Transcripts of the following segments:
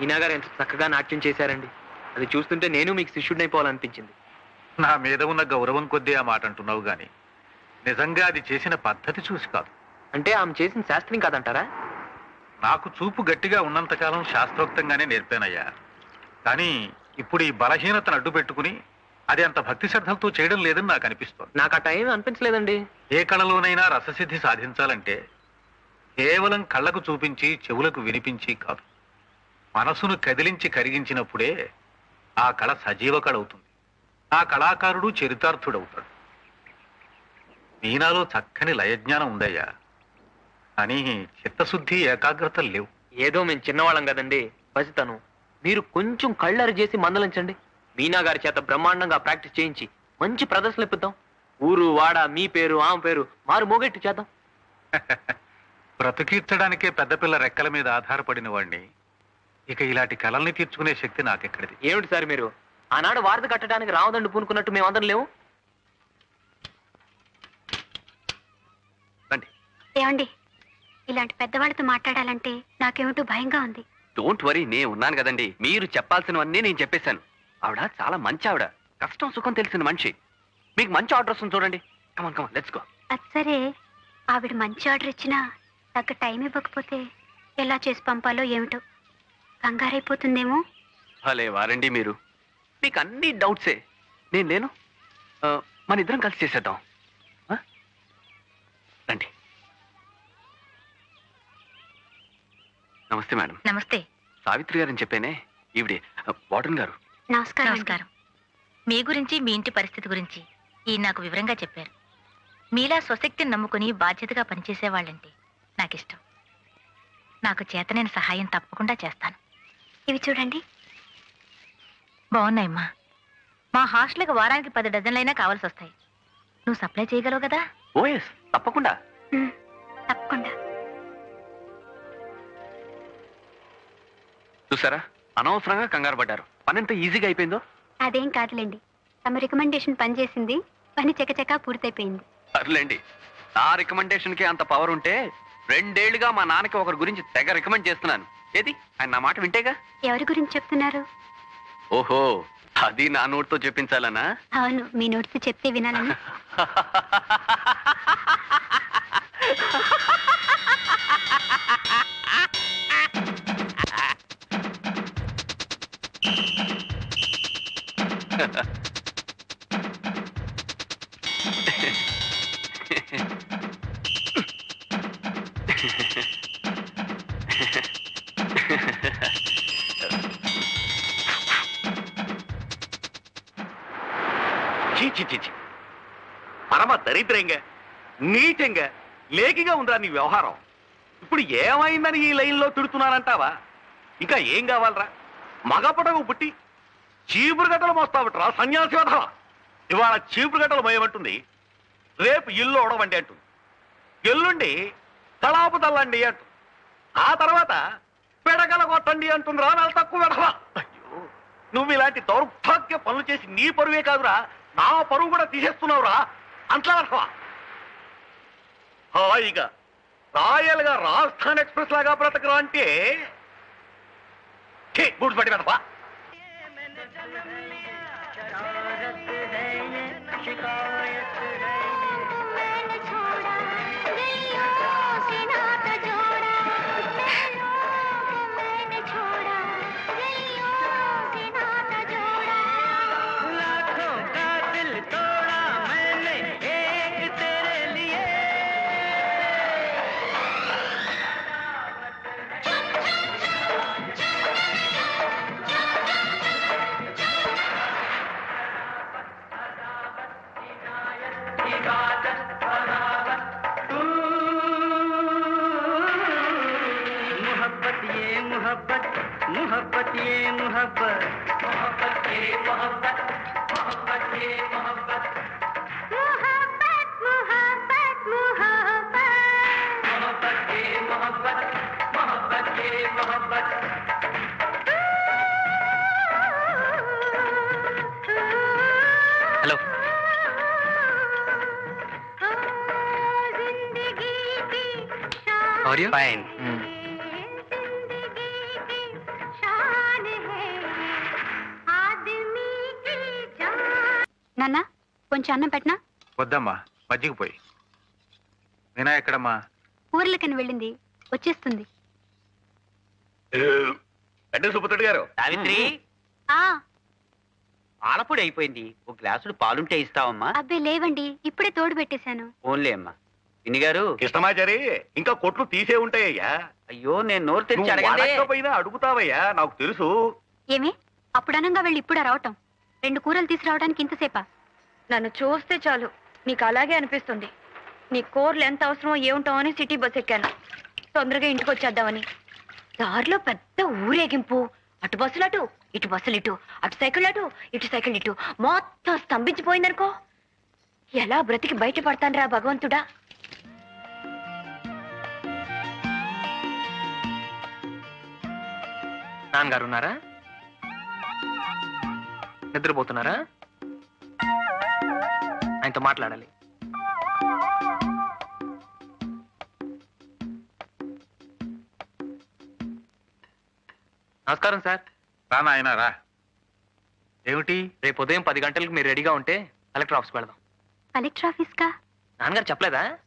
ఈనా గారు ఎంత చక్కగా నాట్యం చేశారండి. అది చూస్తుంటే నేను మీకు శిష్యుడిని అయిపోవాలనిపించింది నా మీద ఉన్న గౌరవం కొద్దీ ఆ మాట అంటున్నావు గాని నిజంగా అది చేసిన పద్ధతి చూసి కాదు. అంటే ఆమె చేసిన శాస్త్రం కాదంటారా? నాకు చూపు గట్టిగా ఉన్నంతకాలం శాస్త్రోక్తంగానే నేర్పానయ్యా. కానీ ఇప్పుడు ఈ బలహీనతను అడ్డు పెట్టుకుని అది అంత భక్తి శ్రద్ధలతో చేయడం లేదని నాకు అనిపిస్తోంది. నాకు ఆ టైం అనిపించలేదండి. ఏ కళలోనైనా రససిద్ధి సాధించాలంటే కేవలం కళ్ళకు చూపించి చెవులకు వినిపించి కాదు. మనసును కదిలించి కరిగించినప్పుడే ఆ కళ సజీవ కళ అవుతుంది. ఆ కళాకారుడు చరితార్థుడవుతాడు. మీనాలో చక్కని లయజ్ఞానం ఉందయ్యా. కానీ చిత్తశుద్ధి ఏకాగ్రత లేవు. ఏదో మేము చిన్నవాళ్ళం కదండి. పసితను మీరు కొంచెం కళ్ళరి చేసి మందలించండి. మీనా గారి చేత బ్రహ్మాండంగా ప్రాక్టీస్ చేయించి మంచి ప్రదర్శనలు ఇప్పిద్దాం. ఊరు వాడ మీ పేరు ఆమె పేరు మారు మోగెట్టి చేద్దాం. బ్రతుకీర్చడానికే పెద్దపిల్ల రెక్కల మీద ఆధారపడిన వాణ్ణి ఇక ఇలాంటి కళల్ని తీర్చుకునే శక్తి నాకెక్కడిది? ఏమిటి సార్ మీరు? ఆనాడు వారధి కట్టడానికి రావదండు పూనుకున్నట్టు మేమందరం లేవు? రండి. ఏమండి? ఇలాంటి పెద్దవాళ్ళతో మాట్లాడాలంటే నాకేమిటో భయంగా ఉంది. డోంట్ వరీ నేను ఉన్నాను కదండి. మీరు చెప్పాల్సినవన్నీ నేను చెప్పేశాను. ఆవిడ చాలా మంచి ఆవిడ. కష్టం సుఖం తెలిసిన మనిషి. మీకు మంచి ఆర్డర్ వస్తుంది చూడండి. కమన్ కమన్ లెట్స్ గో అది సరే. ఆవిడ మంచి ఆర్డర్ ఇచ్చినా తగ్గ టైం ఇవ్వకపోతే ఎలా చేసి పంపాలో ఏమిటో. కంగారైపోతుందేమో భలే వారండి మీరు. మీకు అన్ని డౌట్సే. నేను లేను ఆ, మన ఇద్దరం కలిసి చేసేద్దాం. ఆ? రండి. నమస్తే మేడం. నమస్తే. సావిత్రి గారని చెప్పానే ఈవిడే వార్డెన్ గారు. నమస్కారం. నమస్కారం. మీ గురించి మీ ఇంటి పరిస్థితి గురించి ఈ నాకు వివరంగా చెప్పారు. మీలా స్వశక్తిని నమ్ముకుని బాధ్యతగా పనిచేసేవాళ్ళంటే నాకిష్టం. నాకు చేతనైన సహాయం తప్పకుండా చేస్తాను. ఇవి చూడండి. బాగున్నాయమ్మా. మా హాస్టల్కి వారానికి పది డజన్లైనా కావాల్సి వస్తాయి. నువ్వు సప్లై చేయగలవు కదా? ఓఎస్ తప్పకుండా. తప్పకుండా. చూసారా? అనవసరంగా కంగారు పడ్డారు. పని ఎంత ఈజీగా అయిపోయిందో? అదేం కాదులేండి. తమ రికమెండేషన్ పనిచేసింది. పని చకచకా పూర్తయిపోయింది. సర్లేండి. నా రికమెండేషన్కి అంత పవర్ ఉంటే రెండేళ్ళుగా మా నాన్నకి ఒకరి గురించి తెగ రికమెండ్ చేస్తున్నాను. ఏది? ఆయన నా మాట వింటేగా? ఎవరి గురించి చెప్తున్నారు? ఓహో అది నా నోటితో చెప్పించాలనా? అవును మీ నోటితో చెప్తే వినాలని. దరిద్రంగా నీచంగా లేకిగా ఉందా నీ వ్యవహారం. ఇప్పుడు ఏమైందని ఈ లైన్లో తిడుతున్నానంటావా? ఇంకా ఏం కావాలరా? మగపడకు పుట్టి చీపురు గట్టలు మోస్తావట్రా సన్యాసి వధవా ఇవాళ చీపురు గట్టలు మోయమంటుంది రేపు ఇల్లు ఓడవండి అంటుంది. ఎల్లుండి తలాపు తల్లండి అంటుంది. ఆ తర్వాత పెడగల కొట్టండి అంటుంది రా నెల తక్కువ వెడవా అయ్యో నువ్వు ఇలాంటి దౌర్భాగ్య పనులు చేసి నీ పరువే కాదురా నా పరువు కూడా తీసేస్తున్నావురా. అంట్లా వెధవా హాయిగా రాయల్గా రాజస్థాన్ ఎక్స్ప్రెస్ లాగా బ్రతకరా అంటే ఛీ, బూట్స్ పట్టి వెధవా मोहब्बत you? Fine. Mm. నాన్న కొంచెం అన్నం పెట్టనా? వద్దమ్మా మజ్జిగ పోయి. నేనా ఎక్కడమ్మా? ఊర్లకని వెళ్ళింది వచ్చేస్తుంది. అంటే గారు. సావిత్రి? ఆ. పాలపొడి అయిపోయింది ఒక గ్లాసుడు పాలుంటే ఇస్తావమ్మా. అబ్బాయి లేవండి ఇప్పుడే తోడు పెట్టేశాను. ఓన్లే అమ్మా. పిన్ని గారు. కృష్ణమాచారి ఇంకా కొట్లు తీసే ఉంటాయ్యా. అయ్యో నేను నోరు తెరిచి నువ్వు అడగండి అడగకపోయినా అడుగుతావయ్యా నాకు తెలుసు. ఏమి? అప్పుడు అనంగా వెళ్ళి ఇప్పుడా రావటం. రెండు కూరలు తీసుకురావడానికి ఇంతసేపా? నన్ను చూస్తే చాలు. నీకు అలాగే అనిపిస్తుంది. నీ కూరలు ఎంత అవసరమో ఏముంటామో అని సిటీ బస్ ఎక్కాను. తొందరగా ఇంటికి వచ్చేద్దామని. దారిలో పెద్ద ఊరేగింపు. అటు బస్సులు అటు ఇటు బస్సులు ఇటు అటు సైకిల్ అటు ఇటు సైకిల్ ఇటు. మొత్తం స్తంభించిపోయిందనుకో. ఎలా బ్రతికి బయటపడతాను రా భగవంతుడా? నాన్నగారు ఉన్నారా నిద్రపోతున్నారా? ఆయనతో మాట్లాడాలి. నమస్కారం సార్. రా నాయనా రా. ఏమిటి? రేపు ఉదయం పది గంటలకు మీరు రెడీగా ఉంటే కలెక్టర్ ఆఫీస్కి వెళదాం. కలెక్టర్ ఆఫీస్ కా నాన్నగారు చెప్పలేదా?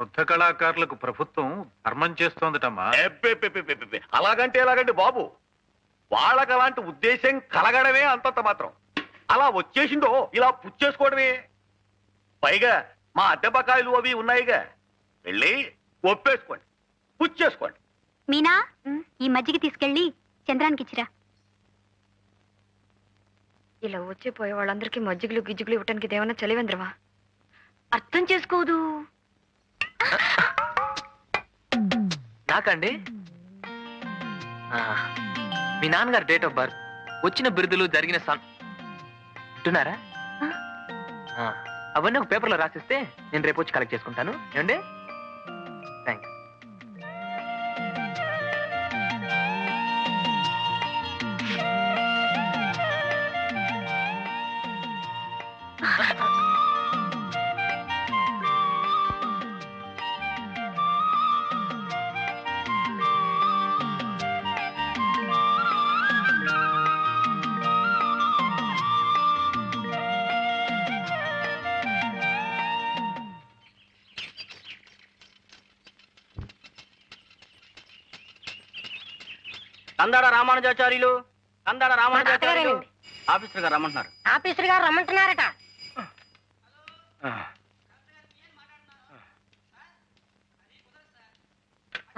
వృద్ధ కళాకారులకు ప్రభుత్వం ధర్మం చేస్తోందటమ్మా. ఎబ్బెబ్బెబ్బెబ్బెబ్బె. అలాగంటే ఎలాగండి బాబు? వాళ్ళకి అలాంటి ఉద్దేశం కలగడమే అంతంత మాత్రం. అలా వచ్చేసిందో ఇలా పుచ్చేసుకోవడమే పైగా మా అద్దె బకాయిలు అవి ఉన్నాయిగా. వెళ్ళి ఒప్పేసుకోండి పుచ్చేసుకోండి మీనా ఈ మజ్జిగ తీసుకెళ్ళి చంద్రానికి ఇచ్చిరా. ఇలా వచ్చిపోయే వాళ్ళందరికీ మజ్జిగులు గిజ్జిగులు ఇవ్వటానికి ఇదేమన్నా చలివేంద్రమా? అర్థం చేసుకోదు. నాకండి? ఆ, మీ నాన్నగారు డేట్ ఆఫ్ బర్త్ వచ్చిన బిరుదులు జరిగిన సం వింటున్నారా? అవన్నీ ఒక పేపర్లో రాసిస్తే నేను రేపు వచ్చి కలెక్ట్ చేసుకుంటాను. ఏమండి? కందాడ రామానుజాచార్యులు కందాడ రామానుజాచార్యులు ఆఫీసర్ గారు రమ్మంటున్నారు. ఆఫీసర్ గారు రమ్మంటున్నారట.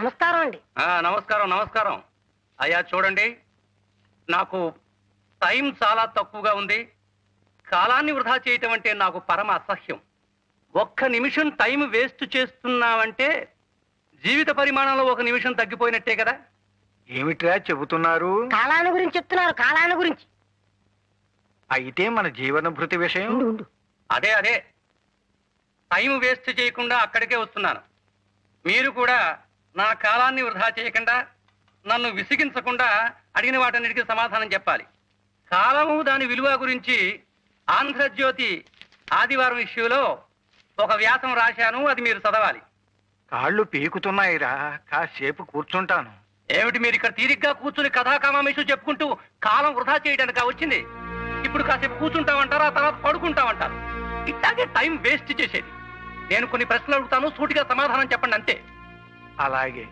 నమస్కారం అండి. ఆ, నమస్కారం నమస్కారం. అయ్యా చూడండి. నాకు టైం చాలా తక్కువగా ఉంది. కాలాన్ని వృధా చేయటం అంటే నాకు పరమ అసహ్యం. ఒక్క నిమిషం టైం వేస్ట్ చేస్తున్నామంటే జీవిత పరిమాణంలో ఒక నిమిషం తగ్గిపోయినట్టే కదా? ఏమిట్రా చెబుతున్నారు? కాలాన్ని గురించి చెప్తున్నారు కాలాన్ని గురించి. అయితే మన జీవన భృతి విషయం అదే అదే. టైం వేస్ట్ చేయకుండా అక్కడికే వస్తున్నాను. మీరు కూడా నా కాలాన్ని వృధా చేయకుండా నన్ను విసిగించకుండా అడిగిన వాటన్నిటికీ సమాధానం చెప్పాలి. కాలము దాని విలువ గురించి ఆంధ్రజ్యోతి ఆదివారం ఇష్యూలో ఒక వ్యాసం రాశాను అది మీరు చదవాలి. కాళ్ళు పీకుతున్నాయిరా కాసేపు కూర్చుంటాను. ఏమిటి మీరు ఇక్కడ తీరిగ్గా కూర్చుని కథాకామేషు చెప్పుకుంటూ కాలం వృధా చేయడానికి వచ్చింది? ఇప్పుడు కాసేపు కూర్చుంటామంటారు ఆ తర్వాత పడుకుంటామంటారు. ఇట్లాగే టైం వేస్ట్ చేసేది. నేను కొన్ని ప్రశ్నలు అడుగుతాను సూటిగా సమాధానం చెప్పండి అంతే. అలాగే.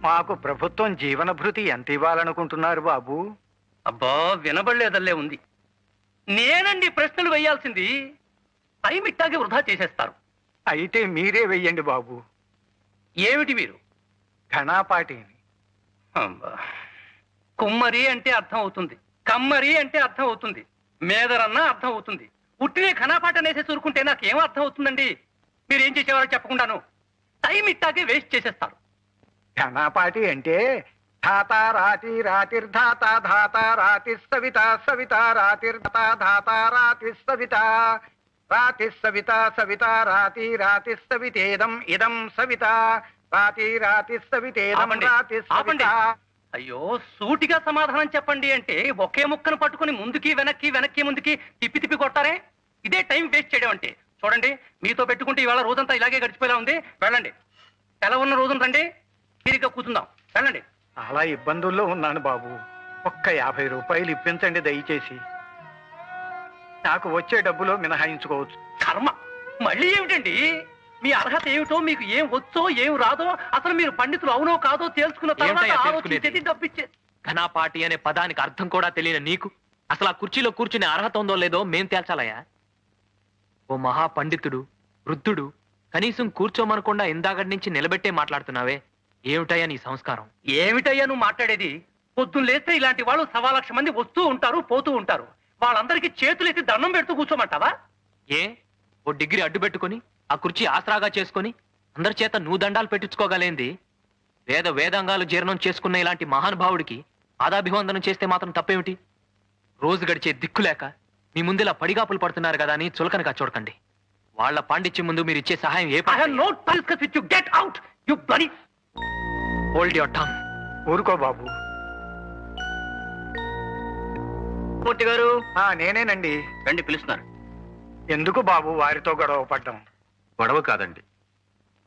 మాకు ప్రభుత్వం జీవన భృతి ఎంత ఇవ్వాలనుకుంటున్నారు బాబు? అబ్బా వినబడలేదల్లే ఉంది. నేనండి ప్రశ్నలు వేయాల్సింది టైం ఇట్టాగే వృధా చేసేస్తారు. అయితే మీరే వెయ్యండి బాబు. ఏమిటి మీరు? ఘనాపాటిని. కుమ్మరి అంటే అర్థం అవుతుంది. కమ్మరి అంటే అర్థం అవుతుంది. మేదరన్న అర్థం అవుతుంది. ఉట్టినే ఘనాపాట నేసే చూరుకుంటే నాకేం అర్థం అవుతుందండి? మీరు ఏం చేసేవారో చెప్పకుండాను. టైం ఇట్టాగే వేస్ట్ చేసేస్తారు. ఘనాపాటి అంటే ధాత రాతి రాతిర్ధాత ధాత రాతి సవిత సవిత రాతిర్ధాత ధాత రాతి సవిత. రాతి సవిత సవిత రాతి రాతి సవితేదం ఇదం సవిత. రాతి రాతి ఆపండి, ఆపండి. అయ్యో సూటిగా సమాధానం చెప్పండి అంటే ఒకే ముక్కను పట్టుకుని ముందుకి వెనక్కి వెనక్కి ముందుకి తిప్పి తిప్పి కొట్టారే ఇదే టైం వేస్ట్ చేయడం అంటే. చూడండి మీతో పెట్టుకుంటే ఇవాళ రోజంతా ఇలాగే గడిచిపోయేలా ఉంది. వెళ్ళండి. ఎలా ఉన్న రోజున రండి. తీరిగ్గా కూర్చుందాం. వెళ్ళండి. చాలా ఇబ్బందుల్లో ఉన్నాను బాబు. ఒక్క యాభై రూపాయలు ఇప్పించండి దయచేసి. నాకు వచ్చే డబ్బులో మినహాయించుకోవచ్చు. కర్మ. మళ్ళీ ఏమిటండి? మీ అర్హత ఏమిటో మీకు ఏం వచ్చో ఏం రాదో అసలు మీరు పండితులు అవునో కాదో తెలుసుకున్న తర్వాత ఏమిటయ్యా ఆలోచించేది తెలుసుకునేది? డబ్బిచ్చే ఘనాపాటి అనే పదానికి అర్థం కూడా తెలియని నీకు? అసలు ఆ కుర్చీలో కూర్చునే అర్హత ఉందో లేదో మేం తేల్చాలయ్యా? ఓ మహా పండితుడు వృద్ధుడు కనీసం కూర్చోమనకుండా ఇందాకటి నుంచి నిలబెట్టే మాట్లాడుతున్నావే. ఏమిటయ్యా నీ సంస్కారం? ఏమిటయ్యా నువ్వు మాట్లాడేది? పొద్దున్న లేస్తే ఇలాంటి వాళ్ళు సవా లక్ష మంది వస్తూ ఉంటారు పోతూ ఉంటారు. వాళ్ళందరికీ చేతులెత్తి దండం పెడుతూ కూర్చోమంటావా? ఏ? ఓ డిగ్రీ అడ్డు పెట్టుకొని ఆ కుర్చీ ఆసరాగా చేసుకొని అందరి చేత నువ్వు దండాలు పెట్టించుకోగలేంది. వేద వేదాంగాలు జీర్ణం చేసుకున్న ఇలాంటి మహానుభావుడికి పాదాభివందనం చేస్తే మాత్రం తప్పేమిటి? రోజు గడిచే దిక్కు లేక మీ ముందు ఇలా పడిగాపులు పడుతున్నారు కదా అని చులకనగా చూడకండి. వాళ్ళ పాండిత్యం ముందు మీరు ఇచ్చే సహాయం ఏ I have no discuss with you get out you bloody hold your tongue ఊరుకో బాబు. గారు. ఆ నేనేనండి. రండి పిలుస్తున్నారు. ఎందుకు బాబు వారితో గొడవ పడ్డం? గొడవ కాదండి.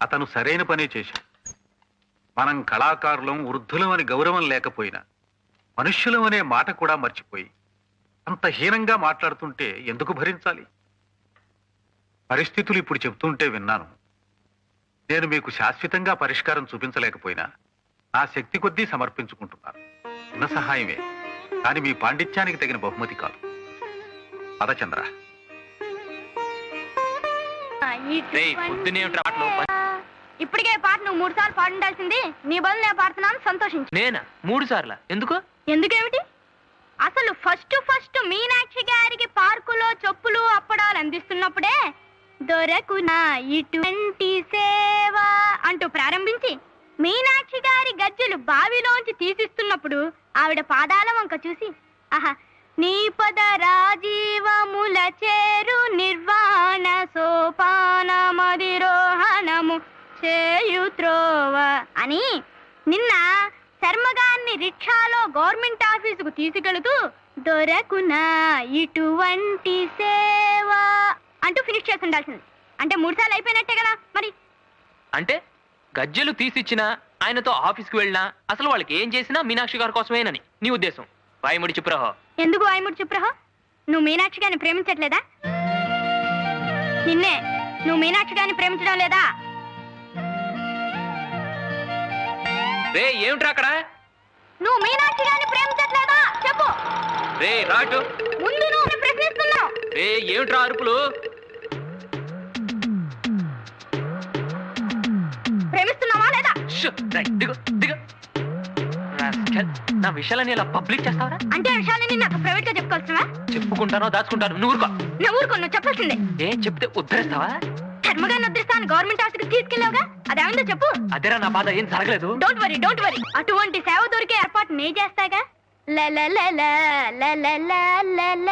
అతను సరైన పనే చేశాడు. మనం కళాకారులం వృద్ధులం అని గౌరవం లేకపోయినా మనుష్యులం అనే మాట కూడా మర్చిపోయి అంత హీనంగా మాట్లాడుతుంటే ఎందుకు భరించాలి? పరిస్థితులు ఇప్పుడు చెబుతుంటే విన్నాను. నేను మీకు శాశ్వతంగా పరిష్కారం చూపించలేకపోయినా నా శక్తి కొద్దీ సమర్పించుకుంటున్నాను. చిన్న సహాయమే. కానీ మీ పాండిత్యానికి తగిన బహుమతి కాదు. పదచంద్ర ఇప్పటికే పాట నువ్వు మూడు సార్లు పాడుండాల్సింది. నీ బదులు నేను పాడుతున్నాను సంతోషించు. నేనా? మూడు సార్ల? ఎందుకు? ఎందుకేమిటి? అసలు ఫస్ట్ ఫస్ట్ మీనాక్షి గారికి పార్కులో చెప్పులు అప్పడాలు అందిస్తున్నప్పుడే దొరకునా ఇటువంటి సేవ అంటూ ప్రారంభించి మీనాక్షి గారి గజ్జలు బావిలోంచి తీసిస్తున్నప్పుడు ఆవిడ పాదాల వంక చూసి ఆహా నీ పద రాజీవముల అని నిన్న శర్మగాన్ని రిక్షాలో గవర్నమెంట్ ఆఫీసుకు తీసుకెళుతూ దొరకునా ఇటువంటి సేవ అంటూ ఫినిష్ చేసి ఉండాల్సింది అంటే మూడు సార్లు అయిపోయినట్టే కదా మరి. అంటే గజ్జెలు తీసిచ్చినా ఆయనతో ఆఫీస్కి వెళ్ళినా అసలు వాళ్ళకి ఏం చేసినా మీనాక్షి గారి కోసమేనని నీ ఉద్దేశం. వాయుముడి చిప్రహో. ఎందుకు వాయుముడు చెప్పురహ నువ్వు మీనాక్షి గారిని ప్రేమించట్లేదా? నిన్నే నువ్వు మీనాక్షి గారిని ప్రేమించడం లేదా? రే ఏమిట్రా అక్కడ? నువ్వు మీనాక్షి గారిని ప్రేమించట్లేదా? చెప్పు. రే రాటు ముందు నువ్వు ప్రశ్నిస్తున్నావు. రే ఏమిట్రా అరుపులు? ప్రేమిస్తున్నావా లేదా? షు, రేయ్, దిగు దిగు. రాస్కెల్, నా విషయాలని ఇలా పబ్లిక్ చేస్తావరా? అంటే ఆ నాకు ప్రైవేట్గా చెప్పుకుంటానో దాచుకుంటాను నువ్వు ఊరుకో. నువ్వు ఊరుకో నువ్వు చెప్పాల్సిందే. ఏం చెప్తే ఉద్ధరిస్తావా? ధర్మగారిని వదిలిస్తాను గవర్నమెంట్ ఆఫీస్కి తీసుకెళ్ళావుగా? అదేమిందో చెప్పు. అదేరా నా బాధ ఏం జరగలేదు? డోంట్ వరీ డోంట్ వరీ అటువంటి సేవ దొరికే ఏర్పాటు నే చేస్తాగా? ల ల ల ల ల ల ల ల ల.